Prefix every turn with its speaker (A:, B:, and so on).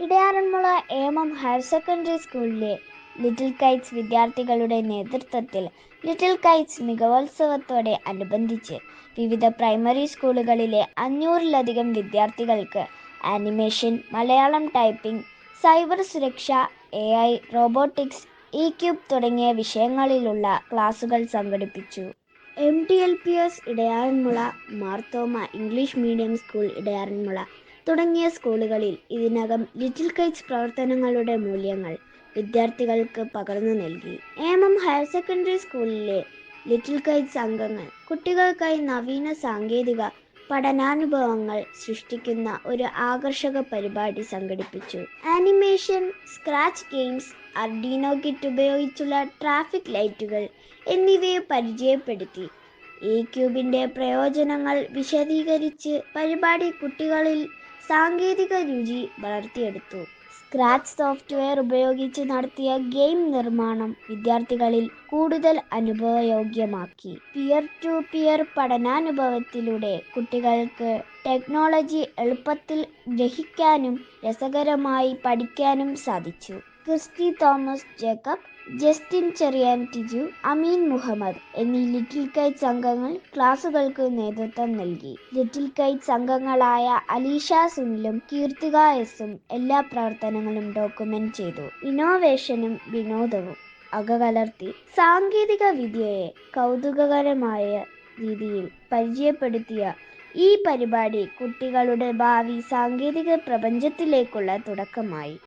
A: Edayaranmula ഏമം higher secondary സ്കൂളിലെ little kites വിദ്യാർത്ഥികളുടെ നേതൃത്വത്തിൽ ലിറ്റിൽ കൈറ്റ്സ് മികവോത്സവത്തോടെ അനുബന്ധിച്ച് വിവിധ പ്രൈമറി സ്കൂളുകളിലെ അഞ്ഞൂറിലധികം വിദ്യാർത്ഥികൾക്ക് ആനിമേഷൻ മലയാളം ടൈപ്പിംഗ് സൈബർ സുരക്ഷ A I robotics E cube തുടങ്ങിയ വിഷയങ്ങളിലുള്ള ക്ലാസുകൾ സംഘടിപ്പിച്ചു. M T L P S Edayaranmula Marthoma English medium school Edayaranmula തുടങ്ങിയ സ്കൂളുകളിൽ ഇതിനകം ലിറ്റിൽ കൈറ്റ്സ് പ്രവർത്തനങ്ങളുടെ മൂല്യങ്ങൾ വിദ്യാർത്ഥികൾക്ക് പകർന്നു നൽകി. ഏമം ഹയർ സെക്കൻഡറി സ്കൂളിലെ ലിറ്റിൽ കൈറ്റ്സ് അംഗങ്ങൾ കുട്ടികൾക്കായി നവീന സാങ്കേതിക പഠനാനുഭവങ്ങൾ സൃഷ്ടിക്കുന്ന ഒരു ആകർഷക പരിപാടി സംഘടിപ്പിച്ചു. Animation scratch games Arduino kit ഉപയോഗിച്ചുള്ള ട്രാഫിക് ലൈറ്റുകൾ എന്നിവയെ പരിചയപ്പെടുത്തി. ഈ ക്യൂബിന്റെ പ്രയോജനങ്ങൾ വിശദീകരിച്ച് പരിപാടി കുട്ടികളിൽ സാങ്കേതിക രുചി വളർത്തിയെടുത്തു. സ്ക്രാച്ച് സോഫ്റ്റ്വെയർ ഉപയോഗിച്ച് നടത്തിയ ഗെയിം നിർമ്മാണം വിദ്യാർത്ഥികളിൽ കൂടുതൽ അനുഭവയോഗ്യമാക്കി. പിയർ ടു പിയർ പഠനാനുഭവത്തിലൂടെ കുട്ടികൾക്ക് ടെക്നോളജി എളുപ്പത്തിൽ ഗ്രഹിക്കാനും രസകരമായി പഠിക്കാനും സാധിച്ചു. ക്രിസ്റ്റി തോമസ് ജേക്കബ് ജസ്റ്റിൻ ചെറിയാൻ ടിജു അമീൻ മുഹമ്മദ് എന്നീ ലിറ്റിൽ കൈറ്റ് അംഗങ്ങൾ ക്ലാസുകൾക്ക് നേതൃത്വം നൽകി. ലിറ്റിൽ കൈറ്റ് അംഗങ്ങളായ അലീഷ സുനിലും കീർത്തിക എസും എല്ലാ പ്രവർത്തനങ്ങളും ഡോക്യുമെന്റ് ചെയ്തു. ഇന്നോവേഷനും വിനോദവും അകകലർത്തി സാങ്കേതിക വിദ്യയെ കൗതുകകരമായ രീതിയിൽ പരിചയപ്പെടുത്തിയ ഈ പരിപാടി കുട്ടികളുടെ ഭാവി സാങ്കേതിക പ്രപഞ്ചത്തിലേക്കുള്ള തുടക്കമായി.